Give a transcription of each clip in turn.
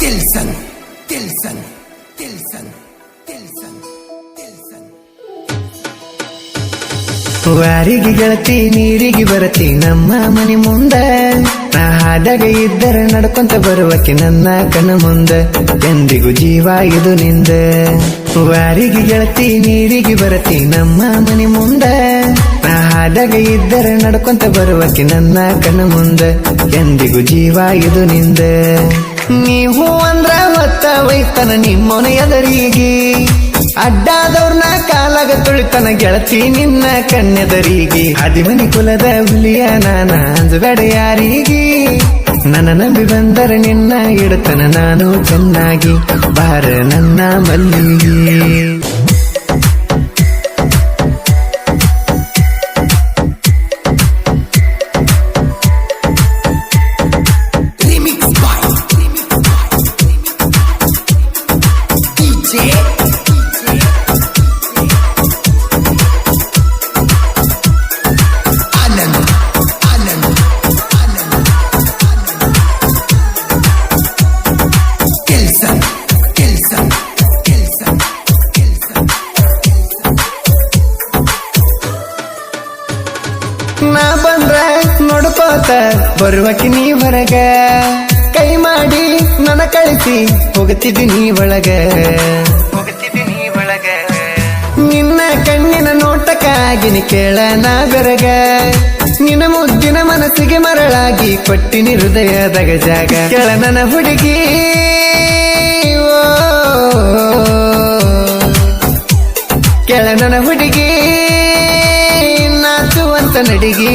Dilsen, Dilsen, Dilsen, Dilsen. ವಾರಿಗೆ ಗೆಳತಿ, ನೀರಿಗೆ ಬರತಿ ನಮ್ಮ ಮನೆ ಮುಂದ. ನಾ ಹಾಡಾಗ ಇದ್ದರೆ ನಡ್ಕೊಂತ ಬರುವಕ್ಕೆ ನನ್ನ ಕಣ ಮುಂದ. ಎಂದಿಗೂ ಜೀವ ಇದು ನಿಂದ. ವಾರಿಗೆ ಗೆಳತಿ, ನೀರಿಗೆ ಬರತಿ ನಮ್ಮ ಮನೆ ಮುಂದ. ನಾ ಹಾಡಾಗ ಇದ್ದರೆ ನಡ್ಕೊಂತ ಬರುವಕ್ಕೆ ನನ್ನ ಕಣ ಮುಂದ. ಎಂದಿಗೂ ಜೀವ ಇದು ನಿಂದ. ನೀವು ಅಂದ್ರ ಹೊತ್ತ ವೈತನ ನಿಮ್ಮನ ಎದರಿಗೆ. ಅಡ್ಡಾದವ್ರನ್ನ ಕಾಲಾಗ ತುಳಿತನ ಗೆಳತಿ ನಿನ್ನ ಕನ್ಯದರಿಗೆ ಅದಿಮನಿ ಕುಲದ ಹುಲಿಯ ನಾನ ಅಂಜಬೇಡ ಯಾರಿಗೆ ನನ್ನ ನಂಬಿ ಬಂದರೆ ನಿನ್ನ ಇಡತನ ನಾನು ಚೆನ್ನಾಗಿ. ಬಾರ ನನ್ನ ಮಲ್ಲಿಗೆ. ನೋಡ್ಕೋತ ಬರುವಕ್ಕೆ ನೀ ಹೊರಗ. ಕೈ ಮಾಡಿ ನನ್ನ ಕಳಿಸಿ ಹೋಗುತ್ತಿದ್ದೀನಿ ಒಳಗ. ಹೋಗುತ್ತಿದ್ದೀನಿ ಒಳಗ. ನಿನ್ನ ಕಣ್ಣಿನ ನೋಟಕ್ಕಾಗಿನಿ ಕೇಳ ನಾ ಬೆರಗ. ನಿನ್ನ ಮುದ್ದಿನ ಮನಸ್ಸಿಗೆ ಮರಳಾಗಿ ಕೊಟ್ಟಿನಿ ಹೃದಯದಗ ಜಾಗ ಕೆಳ ನನ್ನ ಹುಡುಗಿ. ಓ ಕೆಳ ನನ್ನ ಹುಡುಗಿ. ನಾಚುವಂತ ನಡಿಗಿ.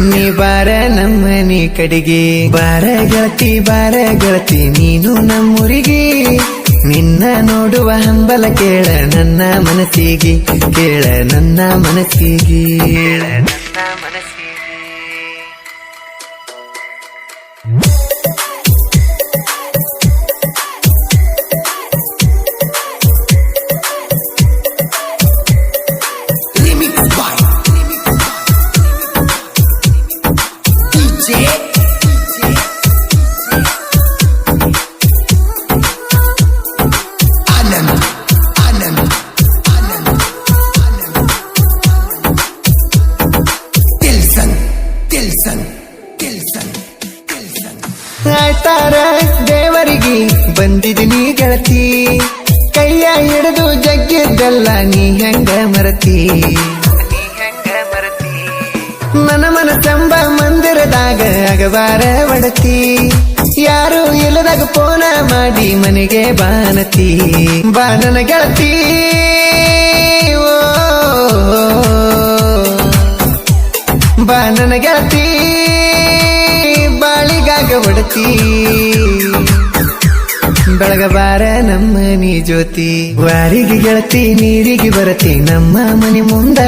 ನೀ ಬಾರ ನಮ್ಮನೆ ಕಡಿಗೆ. ಬಾರ ಗೆಳತಿ ಬಾರ ಗೆಳತಿ, ನೀನು ನಮ್ಮೂರಿಗೆ. ನಿನ್ನ ನೋಡುವ ಹಂಬಲ ಕೇಳ ನನ್ನ ಮನಸ್ಸಿಗೆ, ಕೇಳ ನನ್ನ ಮನಸ್ಸಿಗೆ. ಕೇಳ ನನ್ನ ಮನಸ್ಸಿಗೆ. ಬಂದಿದ್ದೀನಿ ಗೆಳತಿ. ಕೈಯ ಹಿಡಿದು ಜಗ್ಗಿದ್ದಲ್ಲ ನೀ ಹೆಂಗ ಮರತಿ? ಮನ ಮನ ಚಂಬ ಮಂದಿರದಾಗ ಅಗವಾರ ಒಡತಿ. ಯಾರು ಇಲ್ಲದಾಗ ಫೋನ ಮಾಡಿ ಮನೆಗೆ ಬಾನತಿ. ಬಾನನ ಗೆಳತಿ. ಓ ಬಾನನ ಗೆಳತಿ. ಬಾಳಿಗಾಗ ಹೊಡತಿ ಬೆಳಗಬಾರ ನಮ್ಮ ನೀ ಜ್ಯೋತಿ. ವಾರಿಗೆ ಗೆಳತಿ, ನೀರಿಗೆ ಬರತಿ ನಮ್ಮ ಮನೆ ಮುಂದ.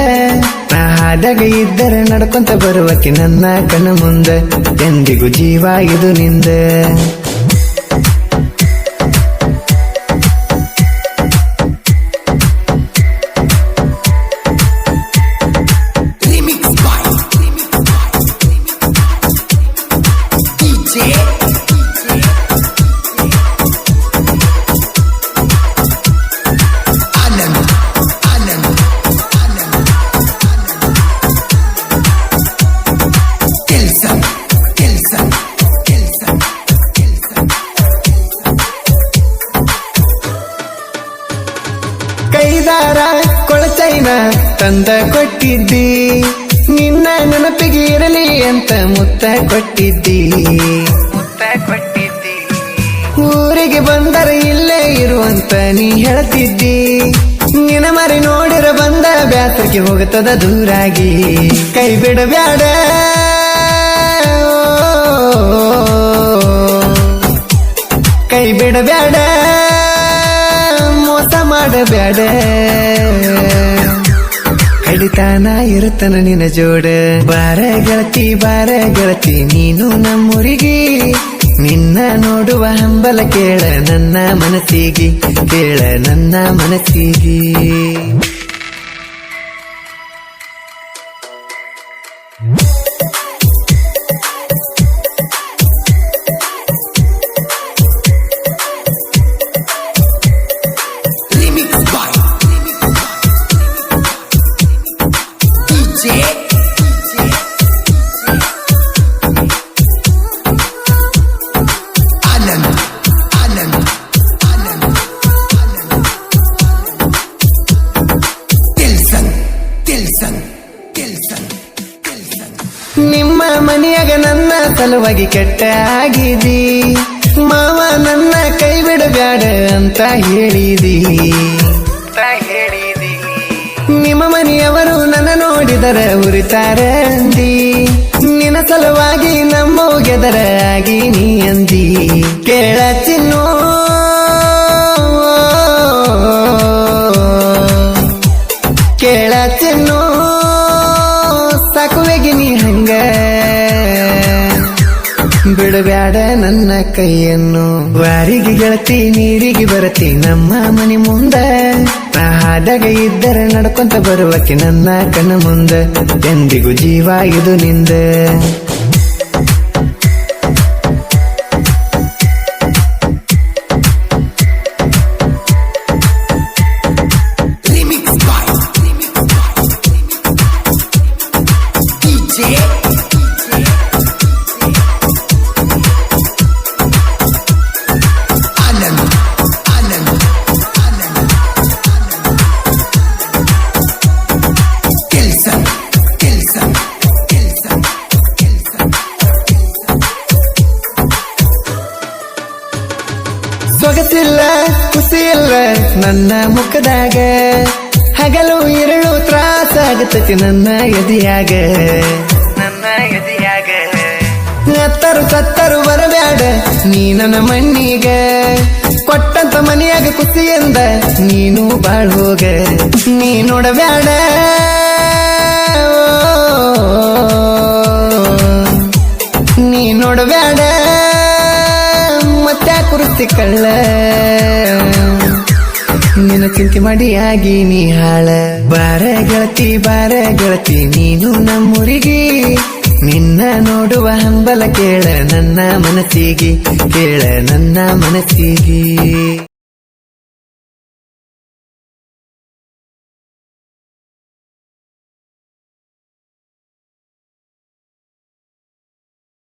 ನಾ ಹಾಡಾಗ ಇದ್ದರೆ ನಡ್ಕೊಂತ ಬರುವಕ್ಕೆ ನನ್ನ ಕಣ್ಣ ಮುಂದೆ ಎಂದಿಗೂ ಜೀವ ಇದು ನಿಂದ. ತಂದ ಕೊಟ್ಟಿದ್ದಿ? ನಿನ್ನ ನೆನಪಿಗೆ ಇರಲಿ ಅಂತ ಮುತ್ತ ಕೊಟ್ಟಿದ್ದಿ? ಮುತ್ತ ಕೊಟ್ಟಿದ್ದಿ. ಊರಿಗೆ ಬಂದರೆ ಇಲ್ಲೇ ಇರುವಂತ ನೀ ಹೇಳ್ತಿದ್ದಿ? ನಿನ ಮರಿ ನೋಡಿರ ಬಂದ ಬ್ಯಾಸರಿಗೆ ಹೋಗುತ್ತದ ದೂರಾಗಿ. ಕೈ ಬಿಡಬ್ಯಾಡ. ಕೈ ಬಿಡಬ್ಯಾಡ. ಮೋಸ ಮಾಡಬ್ಯಾಡ. ಕಡಿತಾನ ಇರುತ್ತನ ನಿನ್ನ ಜೋಡ. ಬಾರ ಗೆಳತಿ ಬಾರ ಗೆಳತಿ, ನೀನು ನಮ್ಮೂರಿಗೆ. ನಿನ್ನ ನೋಡುವ ಹಂಬಲ ಕೇಳ ನನ್ನ ಮನಸ್ಸಿಗೆ, ಕೇಳ ನನ್ನ ಮನಸ್ಸಿಗೆ. ನಿಮ್ಮ ಮನೆಯಾಗ ನನ್ನ ಸಲುವಾಗಿ ಕೆಟ್ಟ ಆಗಿದಿ ಮಾವ ನನ್ನ ಕೈ ಬಿಡಬೇಡ ಅಂತ ಹೇಳಿದಿ. ನಿಮ್ಮ ಮನೆಯವರು ನನ್ನ ನೋಡಿದರೆ ಉರಿತಾರೆ ಅಂದಿ. ನಿನ್ನ ಸಲುವಾಗಿ ನಮ್ಮ ಗೆದರ ಆಗಿ ನೀ ಅಂದಿ. ಕೇಳ ಚಿನ್ನು. ಬಿಡಬ್ಯಾಡ ನನ್ನ ಕೈಯನ್ನು. ವಾರಿಗೆ ಗೆಳತಿ, ನೀರಿಗೆ ಬರತಿ ನಮ್ಮ ಮನೆ ಮುಂದೆ. ನಾ ಹಾದಾಗ ಇದ್ದರ ನಡ್ಕೊಂತ ಬರುವಕ್ಕೆ ನನ್ನ ಕಣ್ಣ ಮುಂದೆ. ಎಂದಿಗೂ ಜೀವ ಇದು ನಿಂದ. ನನ್ನ ಮುಖದಾಗ ಹಗಲು ಇರಳು ತ್ರಾಸ ಆಗತೈತಿ ನನ್ನ ಎದಿಯಾಗ. ನನ್ನ ಎದಿಯಾಗ. ಹತ್ತರು ಸತ್ತರು ಬರಬೇಡ ನೀ ನನ್ನ ಮಣ್ಣಿಗ. ಕೊಟ್ಟಂತ ಮನೆಯಾಗ ಕುಸಿಯಿಂದ ನೀನು ಬಾಳೋಗ ನೀ ನೋಡಬೇಡ ನೀ ನೋಡಬೇಡ ಮತ್ತೆ ಕುರುತಿ ಕಳ್ಳ. ನಿನ್ನ ಚಿಂತೆ ಮಾಡಿ ಆಗಿ ನೀ ಹಾಳ. ಬಾರ ಗೆಳತಿ ಬಾರ ಗೆಳತಿ, ನೀನು ನಮ್ಮೂರಿಗೆ. ನಿನ್ನ ನೋಡುವ ಹಂಬಲ ಕೇಳ ನನ್ನ ಮನಸ್ಸಿಗೆ, ಕೇಳ ನನ್ನ ಮನಸ್ಸಿಗೆ.